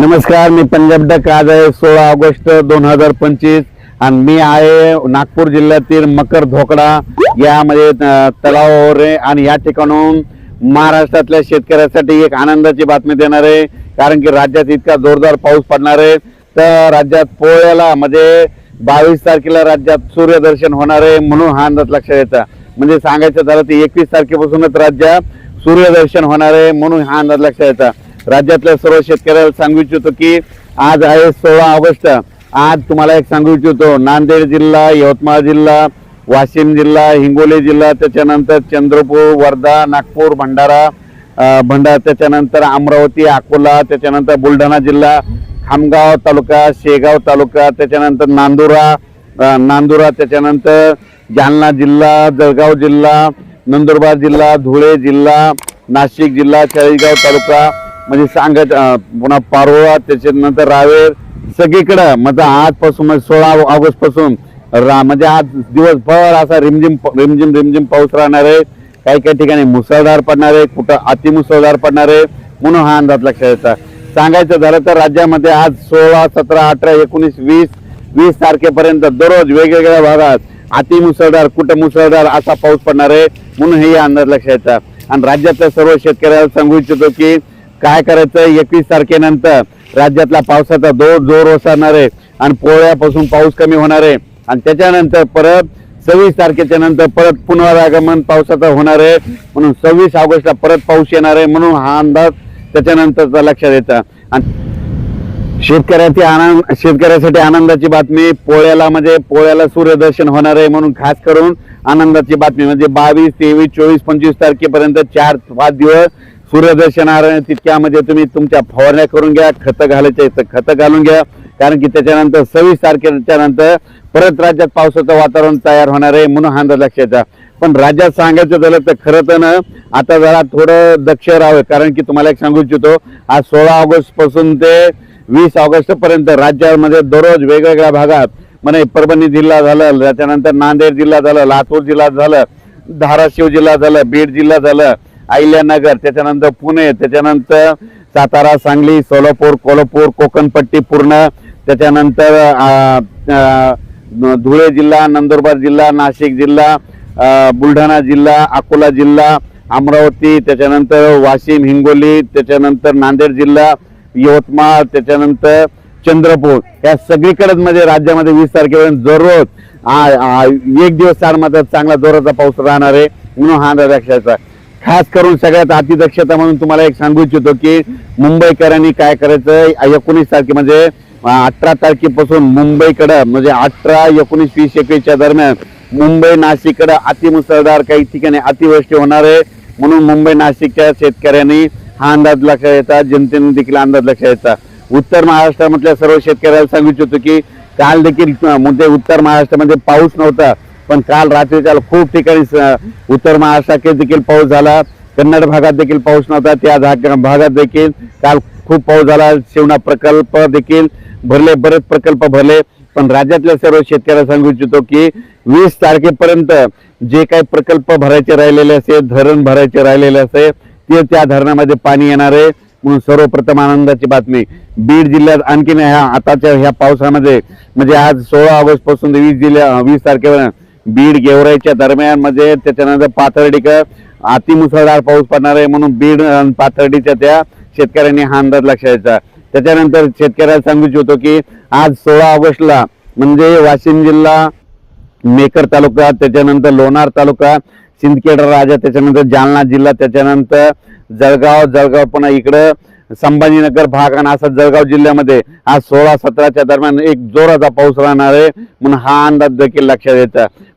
नमस्कार मी पंजाब डक आज आहे सोळा ऑगस्ट दोन हजार पंचवीस आणि मी आहे नागपूर जिल्ह्यातील मकर धोकडा. यामध्ये तलाव तलावावर आहे आणि या ठिकाणून महाराष्ट्रातल्या शेतकऱ्यासाठी एक आनंदाची बातमी देणार आहे. कारण की राज्यात इतका जोरदार पाऊस पडणार आहे. तर राज्यात पोळ्याला म्हणजे बावीस तारखेला राज्यात सूर्यदर्शन होणार आहे म्हणून हा अंदाज लक्षात येतं. म्हणजे सांगायचं झालं तर एकवीस तारखेपासूनच राज्यात सूर्यदर्शन होणार आहे म्हणून हा अंदाज लक्षात येतं. राज्यातल्या सर्व शेतकऱ्याला सांगू इच्छितो की आज आहे सोळा ऑगस्ट. आज तुम्हाला एक सांगू इच्छितो नांदेड जिल्हा यवतमाळ जिल्हा वाशिम जिल्हा हिंगोली जिल्हा त्याच्यानंतर चंद्रपूर वर्धा नागपूर भंडारा भंडारा त्याच्यानंतर अमरावती अकोला त्याच्यानंतर बुलढाणा जिल्हा खामगाव तालुका शेगाव तालुका त्याच्यानंतर नांदुरा नांदुरा त्याच्यानंतर जालना जिल्हा जळगाव जिल्हा नंदुरबार जिल्हा धुळे जिल्हा नाशिक जिल्हा चाळीसगाव तालुका म्हणजे सांगत पुन्हा पारोळा त्याच्यानंतर रावेर सगळीकडं. म्हणजे आजपासून म्हणजे सोळा ऑगस्टपासून रा म्हणजे आज दिवसभर असा रिमझिम रिमझिम रिमझिम पाऊस राहणार आहे. काही काही ठिकाणी मुसळधार पडणार आहे. कुठं अतिमुसळधार पडणार आहे. म्हणून हा अंदाज लक्षात येतात सांगायचं झालं तर राज्यामध्ये आज सोळा सतरा अठरा एकोणीस वीस वीस तारखेपर्यंत दररोज वेगवेगळ्या भागात अति मुसळधार कुठं मुसळधार असा पाऊस पडणार आहे. म्हणून हे अंदाज लक्षात येतात आणि राज्यातल्या सर्व शेतकऱ्याला सांगू इच्छितो की काय करायचं? एकवीस तारखेनंतर राज्यातला पावसाचा जोर जोर ओसरणार आहे आणि पोळ्यापासून पाऊस कमी होणार आहे. आणि त्याच्यानंतर परत सव्वीस तारखेच्या नंतर परत पुनरागमन पावसाचं होणार आहे. म्हणून सव्वीस ऑगस्टला परत पाऊस येणार आहे म्हणून हा अंदाज त्याच्यानंतरचा लक्षात येतं. आणि शेतकऱ्याची आनंद शेतकऱ्यासाठी आनंदाची बातमी पोळ्याला म्हणजे पोळ्याला सूर्यदर्शन होणार आहे म्हणून खास करून आनंदाची बातमी म्हणजे बावीस तेवीस चोवीस पंचवीस तारखेपर्यंत चार पाच दिवस सूर्यदर्शन आहे तितक्यामध्ये तुम्ही तुमच्या फवारण्या करून घ्या खतं घालायचे तर खतं घालून घ्या. कारण की त्याच्यानंतर सव्वीस तारखेच्या नंतर परत राज्यात पावसाचं वातावरण तयार होणार आहे म्हणून हा अंदाज लक्षात पण राज्यात सांगायचं झालं तर खरं तर ना आता जरा थोडं दक्ष राहावं. कारण की तुम्हाला एक सांगू इच्छितो आज सोळा ऑगस्टपासून ते वीस ऑगस्ट पर्यंत राज्यामध्ये दररोज वेगवेगळ्या भागात म्हणजे परभणी जिल्हा झालं त्याच्यानंतर नांदेड जिल्हा झालं लातूर जिल्हा झालं धाराशिव जिल्हा झालं बीड जिल्हा झालं अहिल्यानगर त्याच्यानंतर पुणे त्याच्यानंतर सातारा सांगली सोलापूर कोल्हापूर कोकणपट्टी पूर्ण त्याच्यानंतर धुळे जिल्हा नंदुरबार जिल्हा नाशिक जिल्हा बुलढाणा जिल्हा अकोला जिल्हा अमरावती त्याच्यानंतर वाशिम हिंगोली त्याच्यानंतर नांदेड जिल्हा यवतमाळ त्याच्यानंतर चंद्रपूर. या सगळीकडेच म्हणजे राज्यामध्ये वीस तारखेपर्यंत दररोज एक दिवस चार मात्र चांगला जोराचा पाऊस राहणार आहे म्हणून हा अंदाज खास करून सगळ्यात अतिदक्षता म्हणून तुम्हाला एक सांगू इच्छितो की मुंबईकरांनी काय करायचं? एकोणीस तारखे म्हणजे अठरा तारखेपासून मुंबईकडं म्हणजे अठरा एकोणीस वीस एकवीसच्या दरम्यान मुंबई नाशिककडं अतिमुसळधार काही ठिकाणी अतिवृष्टी होणार आहे. म्हणून मुंबई नाशिकच्या शेतकऱ्यांनी हा अंदाज लक्षात येतात जनतेने देखील अंदाज लक्षात येतात उत्तर महाराष्ट्रामधल्या सर्व शेतकऱ्याला सांगू इच्छितो की काल देखील म्हणजे उत्तर महाराष्ट्रामध्ये पाऊस नव्हता. पण काल रात्री त्याला खूप ठिकाणी स- उत्तर महाराष्ट्रात देखील पाऊस झाला. कन्नड भागात देखील पाऊस नव्हता. त्या भागात देखील काल खूप पाऊस झाला. शिवना प्रकल्प देखील भरले बरेच प्रकल्प भरले. पण राज्यातल्या सर्व शेतकऱ्याला सांगू इच्छितो की वीस तारखेपर्यंत जे काही प्रकल्प भरायचे राहिलेले असेल धरण भरायचे राहिलेले असेल ते त्या धरणामध्ये पाणी येणार आहे. म्हणून सर्वप्रथम आनंदाची बातमी. बीड जिल्ह्यात आणखीन ह्या आताच्या ह्या पावसामध्ये म्हणजे आज सोळा ऑगस्टपासून वीस जिल्ह्या वीस तारखेपर्यंत बीड गेवराईच्या दरम्यानमध्ये त्याच्यानंतर पाथर्डीकर अतिमुसळधार पाऊस पडणार आहे म्हणून बीड आणि पाथर्डीच्या त्या शेतकऱ्यांनी हा अंदाज लक्षात त्याच्यानंतर शेतकऱ्याला सांगू इच्छितो की आज सोळा ऑगस्टला म्हणजे वाशिम जिल्हा मेकर तालुका त्याच्यानंतर लोणार तालुका सिंदखेड राजा त्याच्यानंतर जालना जिल्हा त्याच्यानंतर जळगाव जळगाव पुन्हा इकडं संभाजीनगर भाग आणि असा जळगाव जिल्ह्यामध्ये आज सोळा सतराच्या दरम्यान एक जोराचा पाऊस राहणार आहे म्हणून हा अंदाज देखील लक्षात येतं